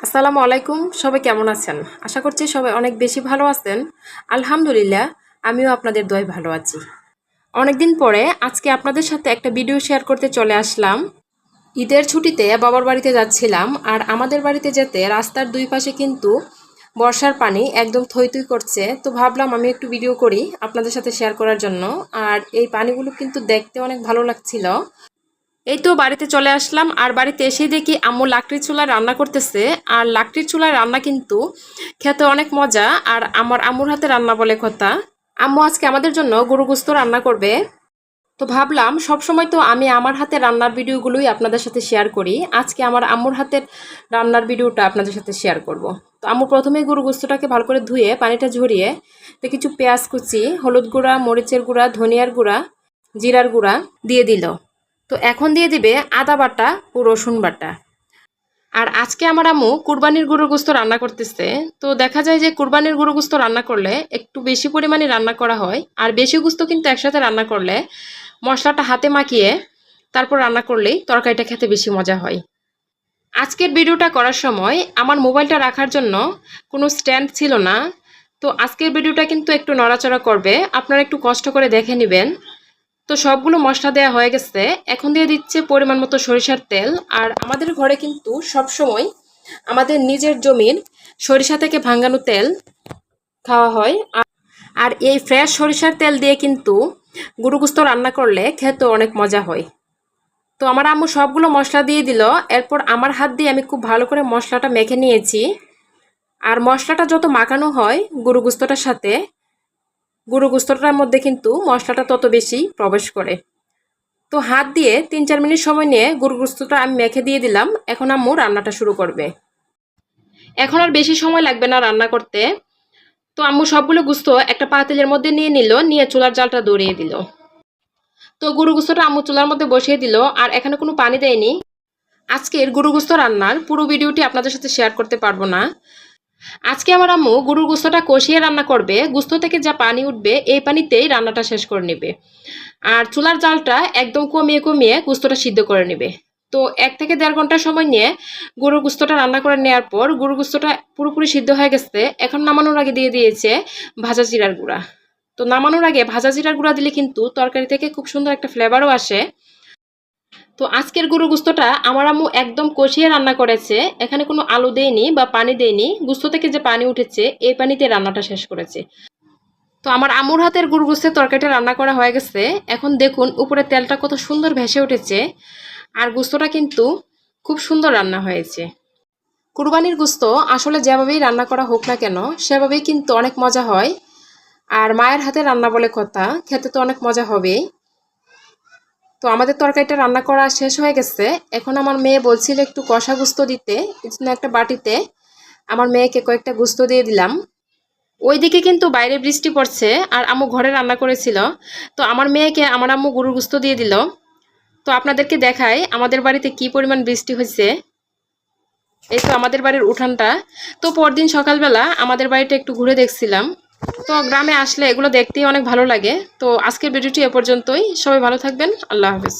আসসালামু আলাইকুম, সবাই কেমন আছেন? আশা করছি সবাই অনেক বেশি ভালো আছেন। আলহামদুলিল্লাহ, আমিও আপনাদের দয় ভালো আছি। অনেকদিন পরে আজকে আপনাদের সাথে একটা ভিডিও শেয়ার করতে চলে আসলাম। ঈদের ছুটিতে বাবার বাড়িতে যাচ্ছিলাম আর আমাদের বাড়িতে যেতে রাস্তার দুই পাশে কিন্তু বর্ষার পানি একদম থই থই করছে। তো ভাবলাম আমি একটু ভিডিও করি আপনাদের সাথে শেয়ার করার জন্য। আর এই পানিগুলো কিন্তু দেখতে অনেক ভালো লাগছিল। এই তো বাড়িতে চলে আসলাম আর বাড়িতে এসে দেখি আম্মু লাকড়ির চুলায় রান্না করতেছে। আর লাকড়ির চুলায় রান্না কিন্তু খেতে অনেক মজা আর আমার আম্মুর হাতে রান্না বলে কথা। আম্মু আজকে আমাদের জন্য গরু গোস্ত রান্না করবে। তো ভাবলাম সবসময় তো আমি আমার হাতে রান্নার ভিডিওগুলোই আপনাদের সাথে শেয়ার করি। আজকে আমার আম্মুর হাতের রান্নার ভিডিওটা আপনাদের সাথে শেয়ার করব। তো আম্মু প্রথমে গরু গোস্তটাকে ভালো করে ধুয়ে পানিটা ঝরিয়ে তো কিছু পেঁয়াজ কুচি, হলুদ গুঁড়া, মরিচের গুঁড়া, ধনিয়ার গুঁড়া, জিরার গুঁড়া দিয়ে দিল। তো এখন দিয়ে দিবে আদা বাটা ও রসুন বাটা। আর আজকে আমার আম্মু কুরবানির গরুর গোস্ত রান্না করতেছে। তো দেখা যায় যে কুরবানির গরুর গোস্ত রান্না করলে একটু বেশি পরিমাণে রান্না করা হয়। আর বেশি গোস্ত কিন্তু একসাথে রান্না করলে মশলাটা হাতে মাখিয়ে তারপর রান্না করলেই তরকারিটা খেতে বেশি মজা হয়। আজকের ভিডিওটা করার সময় আমার মোবাইলটা রাখার জন্য কোনো স্ট্যান্ড ছিল না। তো আজকের ভিডিওটা কিন্তু একটু নড়াচড়া করবে। আপনারা একটু কষ্ট করে দেখে নেবেন। তো সবগুলো মশলা দেওয়া হয়ে গেছে। এখন দিয়ে দিচ্ছে পরিমাণ মতো সরিষার তেল। আর আমাদের ঘরে কিন্তু সব সময় আমাদের নিজের জমির সরিষা থেকে ভাঙানো তেল খাওয়া হয়। আর এই ফ্রেশ সরিষার তেল দিয়ে কিন্তু গুরুগুস্ত রান্না করলে খেতে অনেক মজা হয়। তো আমার আম্মু সবগুলো মশলা দিয়ে দিল। এরপর আমার হাত দিয়ে আমি খুব ভালো করে মশলাটা মেখে নিয়েছি। আর মশলাটা যত মাখানো হয় গুরুগুস্তটার সাথে গুঁড়ো গুস্তটার মধ্যে কিন্তু মশলাটা তত বেশি প্রবেশ করে। তো হাত দিয়ে তিন চার মিনিট সময় নিয়ে গুঁড়ো গুস্তটা আমি মেখে দিয়ে দিলাম। এখন আম্মু রান্নাটা শুরু করবে। এখন আর বেশি সময় লাগবে না রান্না করতে। তো আম্মু সবগুলো গুস্ত একটা পাতিলের মধ্যে নিয়ে নিল, নিয়ে চুলার জালটা দৌড়িয়ে দিল। তো গুঁড়ো গুস্তটা আম্মু চুলার মধ্যে বসিয়ে দিল আর এখানে কোনো পানি দেয়নি। আজকের গুঁড়ো গুস্ত রান্নার পুরো ভিডিওটি আপনাদের সাথে শেয়ার করতে পারব না। আজকে আমার আম্মু গরুর গুস্তটা কষিয়ে রান্না করবে, গুস্ত থেকে যা পানি উঠবে, এই পানিতেই রান্নাটা শেষ করে নেবে। আর চুলার জালটা একদম কমিয়ে কমিয়ে গুস্তটা সিদ্ধ করে নেবে। তো এক থেকে দেড় ঘণ্টা সময় নিয়ে গরুর গুস্তটা রান্না করে নেওয়ার পর গরুর গুস্তটা পুরোপুরি সিদ্ধ হয়ে গেছে। এখন নামানোর আগে দিয়ে দিয়েছে ভাজা জিরার গুঁড়া। তো নামানোর আগে ভাজা জিরার গুঁড়া দিলে কিন্তু তরকারি থেকে খুব সুন্দর একটা ফ্লেভারও আসে। তো আজকের গরু গুস্তটা আমার আম্মু একদম কষিয়ে রান্না করেছে। এখানে কোনো আলু দেয়নি বা পানি দেয়নি। গুস্ত থেকে যে পানি উঠেছে, এই পানিতে রান্নাটা শেষ করেছে। তো আমার আমুর হাতের গরু গুস্তের তরকারিটা রান্না করা হয়ে গেছে। এখন দেখুন, উপরে তেলটা কত সুন্দর ভেসে উঠেছে। আর গুস্তটা কিন্তু খুব সুন্দর রান্না হয়েছে। কুরবানির গুস্ত আসলে যেভাবেই রান্না করা হোক না কেন, সেভাবেই কিন্তু অনেক মজা হয়। আর মায়ের হাতে রান্না বলে কথা, খেতে তো অনেক মজা হবেই। তো আমাদের তরকারিটা রান্না করা শেষ হয়ে গেছে। এখন আমার মেয়ে বলছিল একটু কষা গুস্ত দিতে জন্য একটা বাটিতে। আমার মেয়েকে কয়েকটা গুস্ত দিয়ে দিলাম। ওইদিকে কিন্তু বাইরে বৃষ্টি পড়ছে আর আম্মু ঘরে রান্না করেছিল। তো আমার মেয়েকে আমার আম্মু গরুর গুস্ত দিয়ে দিল। তো আপনাদেরকে দেখাই আমাদের বাড়িতে কি পরিমাণ বৃষ্টি হয়েছে। এই তো আমাদের বাড়ির উঠানটা। তো পরদিন সকালবেলা আমাদের বাড়িটা একটু ঘুরে দেখছিলাম। তো গ্রামে আসলে এগুলো দেখতেই অনেক ভালো লাগে। তো আজকের ভিডিওটি এ পর্যন্তই। সবাই ভালো থাকবেন। আল্লাহ হাফিজ।